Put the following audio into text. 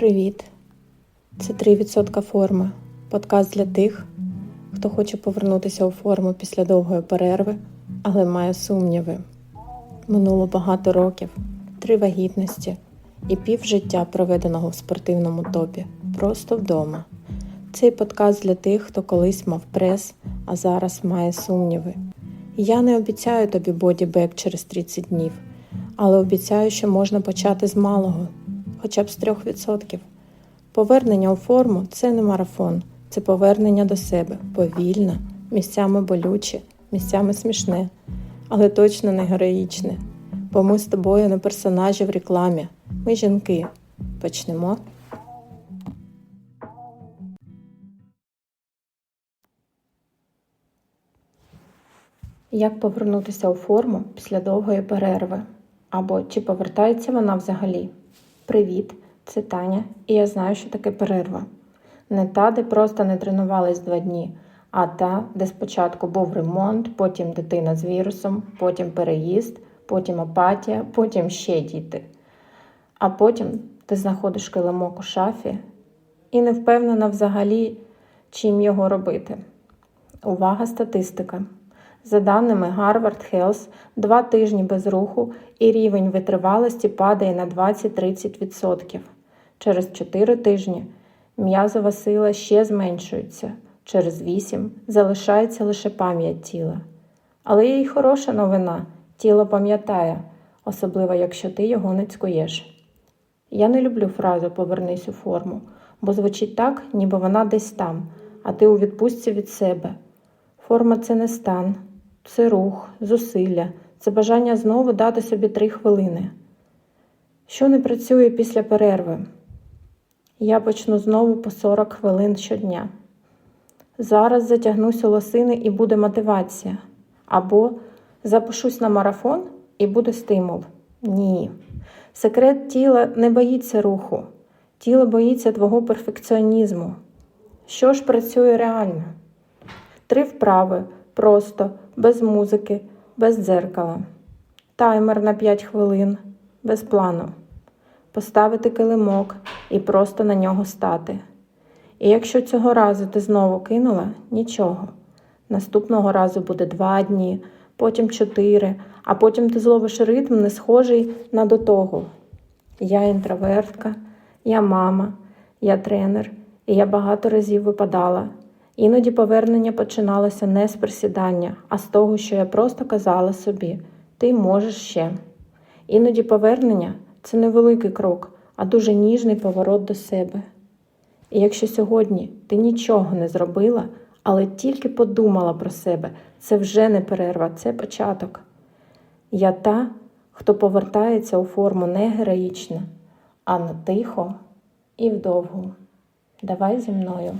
Привіт! Це 3% форми. Подкаст для тих, хто хоче повернутися у форму після довгої перерви, але має сумніви. Минуло багато років, три вагітності і пів життя проведеного в спортивному топі, просто вдома. Цей подкаст для тих, хто колись мав прес, а зараз має сумніви. Я не обіцяю тобі бодібек через 30 днів, але обіцяю, що можна почати з малого, хоча б з 3%. Повернення у форму це не марафон, це повернення до себе, повільне, місцями болюче, місцями смішне, але точно не героїчне. Бо ми з тобою не персонажі в рекламі, ми жінки. Почнемо. Як повернутися у форму після довгої перерви? Або чи повертається вона взагалі? Привіт, це Таня, і я знаю, що таке перерва. Не та, де просто не тренувались два дні, а та, де спочатку був ремонт, потім дитина з вірусом, потім переїзд, потім апатія, потім ще діти. А потім ти знаходиш килимок у шафі і не впевнена взагалі, чим його робити. Увага, статистика. За даними Harvard Health, два тижні без руху і рівень витривалості падає на 20-30%. Через 4 тижні м'язова сила ще зменшується, через 8 залишається лише пам'ять тіла. Але є й хороша новина тіло пам'ятає, особливо якщо ти його не цькуєш. Я не люблю фразу Повернись у форму, бо звучить так, ніби вона десь там, а ти у відпустці від себе. Форма це не стан, це рух, зусилля, це бажання знову дати собі три хвилини. Що не працює після перерви? Я почну знову по 40 хвилин щодня. Зараз затягнусь у лосини і буде мотивація. Або запишусь на марафон і буде стимул. Ні. Секрет тіла не боїться руху. Тіло боїться твого перфекціонізму. Що ж працює реально? Три вправи просто, без музики, без дзеркала. Таймер на 5 хвилин, без плану. Поставити килимок і просто на нього стати. І якщо цього разу ти знову кинула, нічого. Наступного разу буде два дні, потім чотири, а потім ти зловиш ритм, не схожий на до того. Я інтровертка, я мама, я тренер, і я багато разів випадала. Іноді повернення починалося не з присідання, а з того, що я просто казала собі ти можеш ще. Іноді повернення це не великий крок, а дуже ніжний поворот до себе. І якщо сьогодні ти нічого не зробила, але тільки подумала про себе, це вже не перерва, це початок. Я та, хто повертається у форму не героїчно, а на тихо і вдовгу. Давай зі мною.